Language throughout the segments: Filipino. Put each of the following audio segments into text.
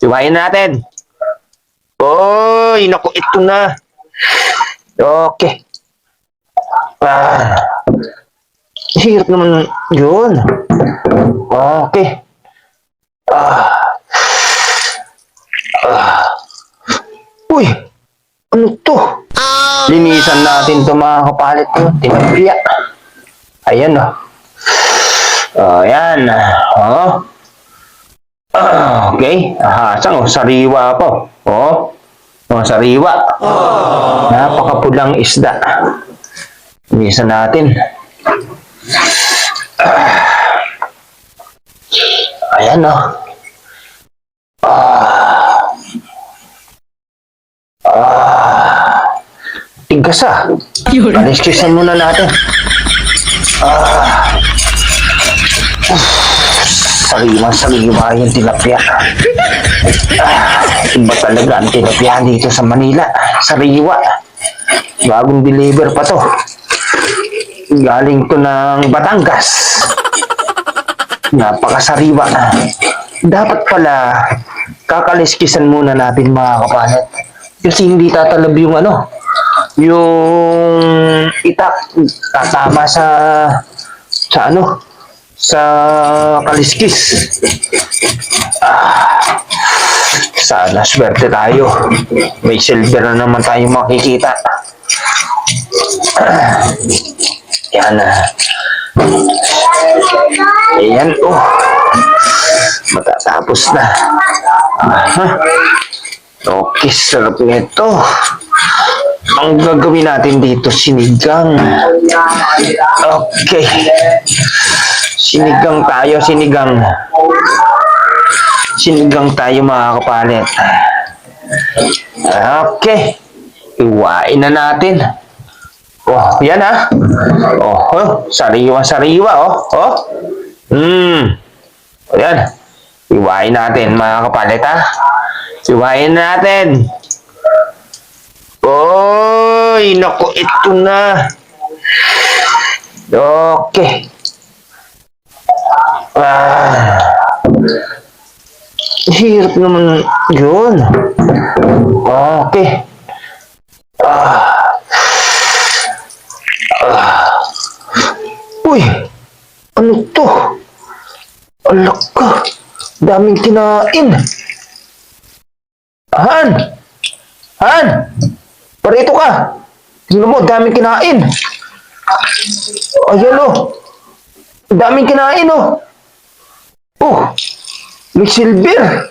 Siwain natin. Oy, naku, ito na. Okay. Ah. Hirap naman yun. Okay. Ah. Ah. Uy, ano to? Linisan natin to mga kapalit to. Tinapya. Ayan o. Oh. ayan. Oh. Ah, okay. Aha, saan? Oh, sariwa po. Oh. Oh, sariwa. Napakapulang isda. Linisan natin. Ah. Ayan o. Tigas ah. Aliskisan muna natin. Ah. Uf, Sariwang sariwa yung tilapia. Ah, iba talaga ang tilapia dito sa Manila. Sariwa. Bagong deliver pa to. Galing to ng Batangas. Napakasariwa. Dapat pala kakaliskisan muna natin mga kapalit. Kasi hindi tatalab yung ano, yung itak tatama sa sa ano sa kaliskis ah, sana swerte tayo may silver na naman tayo makikita ah, yan ah. Ayan, oh. Matatapos na. Aha. Okay, sarap nito. Ang gagawin natin dito, sinigang. Okay. Sinigang tayo, sinigang. Sinigang tayo mga kapalit. Okay. Iwain na natin. Oh, yan ha. Oh, oh sariwa-sariwa, oh. Oh. Hmm. Ayan. Iwain natin mga kapalit ha. Iwain natin. Oy, naku, ito na. Okay. Ah. Hirap naman yun. Okay. Ah. Ah. Uy, ano to? Alak ka. Daming kinain. Han! Han! Parito ka! Tingnan mo, daming kinain. Ayan o. Daming kinain o. Oh. May silver.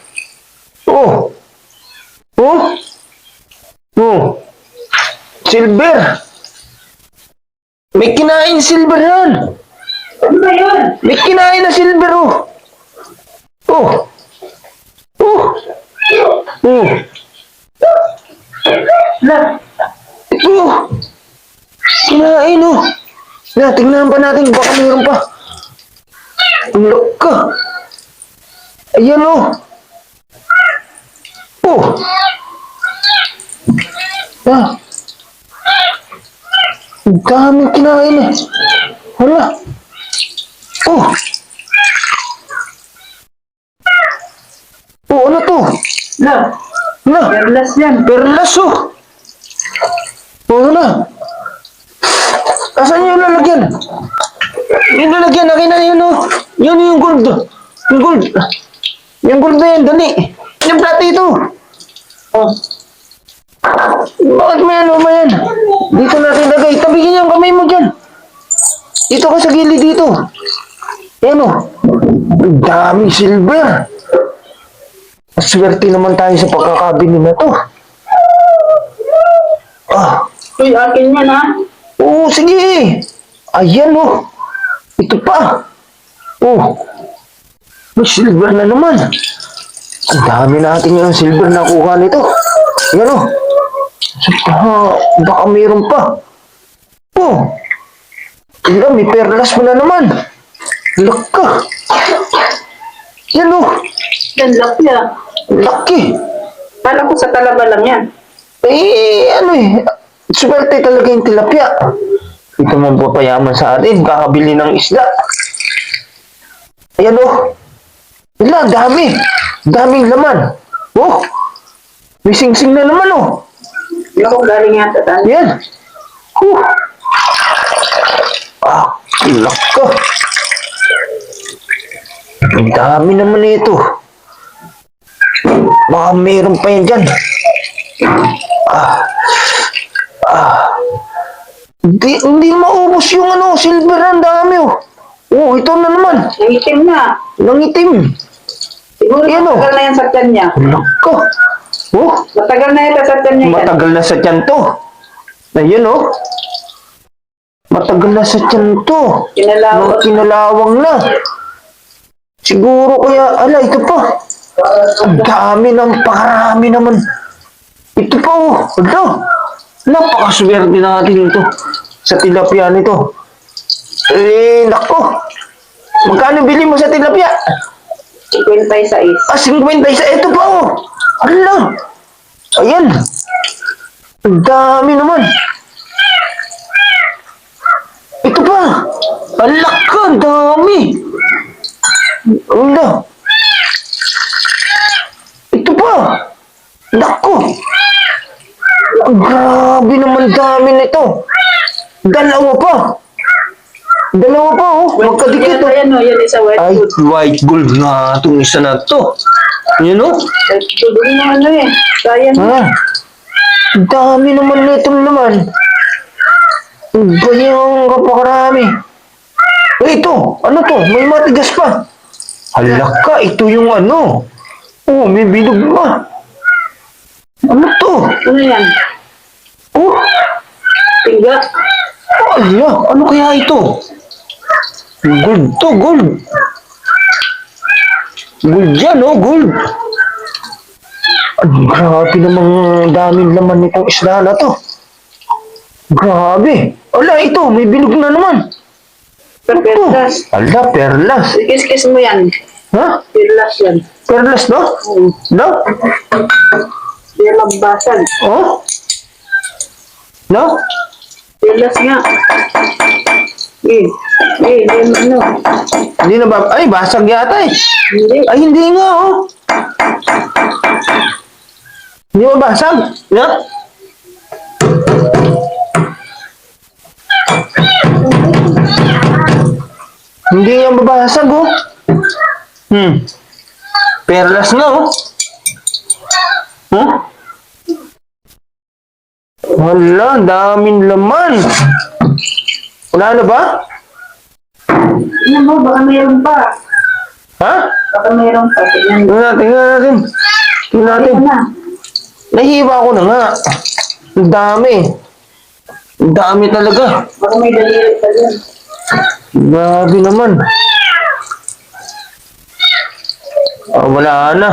Oh. Oh. Oh. Silver. May kinain silver yan. Ano ba yun? May kinain na silver oh. Oh. Oh. Oh. Na, Ito. Kinain oh. Na, tingnan pa natin. Baka mayroon pa. Ang ka. Ayan oh. Oh. Ah. Ang daming kinain eh. Wala. Oh. Oh, ano to? na, Na, perlas yan. perlas oh. Oh, na. Asan yung lalagyan? Yung lalagyan, akin na yun oh. Yun yung gold. Yung gold. Yung gold na yan, dali. Yung plato ito. Oh, Bakit may ano ba yan? Dito natin lagay. Tabigin niyo ang kamay mo dyan. Dito ka sa gilid dito. Yan o. Ang daming silver. Swerte naman tayo sa pagkakabili na to. Ah, uy, akin yan ha. oo, sige. Ayan o. Ito pa. Oh. May silver na naman. Ang dami natin yung silver na kuha nito. Yan o. Ah, baka mayroon pa. Oh. Tingnan, may perlas mo na naman. Laka. Yan o. Yan, laki ah. Laki. Kala ko sa talaba lang yan. Eh, ano eh. Swerte talaga yung tilapia. Ito man po payaman sa atin. Kakabili ng isda. Ayan o. Wala, dami. Daming laman. Oh! May sing-sing na naman oh! Naku, galing yata tayo. Yan! Huh! Ah, ilak ka! Ang dami naman ito. Baka meron pa yan dyan. Ah. Ah. Hindi, hindi maubos yung ano, silver ang dami oh. Oh, ito na naman. Nangitim na. Nangitim. Siguro Yan, oh. matagal na yan sa tiyan niya. Ka. Oh, Matagal na ito sa tiyan niya yan. Matagal na sa tiyan to. Ayun oh. Matagal na sa tiyan to. Kinalawa. Mga kinalawang na. Siguro kaya, ala, ito pa. Ang dami ng parami naman. Ito pa oh. Ala. Napakaswerte natin ito. Sa tilapia nito. Eh, nako. Magkano bili mo sa tilapia? 56. Ah, 50 isa. Ito pa oh. Ala. Ayan. Ang dami naman. Ito pa. Alak ka, dami. Ala. Ito pa. Nako. Grabe naman dami nito. Dalawa pa. Dalawa pa oh. Magkadikit oh. Yan o, yan isa white Ay, food. white gold na itong isa na to. Yun oh. Tuloy mo ano eh. Sayang. Ah, ang dami naman nito naman. Ang ganyang kapakarami. Eh, ito, ano to? May matigas pa. Hala ka, ito yung ano. Oh, may bilog pa. Ano to? Ano yan? Oh, Tiga. ala, ano kaya ito? Gold to, gold. Gold yan, oh, gold. Ang grabe namang daming laman nitong isla na to. Grabe. Ala, ito, may bilog na naman. Perlas. Ala, perlas. Kis-kis mo yan. Ha? Perlas yan. Perlas, no? Hmm. No? Magbasag. Oh? No? Perlas nga. Eh, eh, yan ano. Hindi na ba? Ay, basag yata eh. Hindi. Ay, hindi nga, oh. Hindi ba basag? Ya? Hindi nga babasag, oh. Hmm. Perlas na, oh. Huh? Wala, daming laman. Wala na ba? Ano mo, baka mayroon pa. Ha? Baka mayroon pa. Tingnan. Tingnan natin, tingnan natin. Tingnan natin. Na? Nahiwa ko na nga. Ang dami. Ang dami talaga. Baka may daliri pa dyan. Grabe naman. Ah, wala na.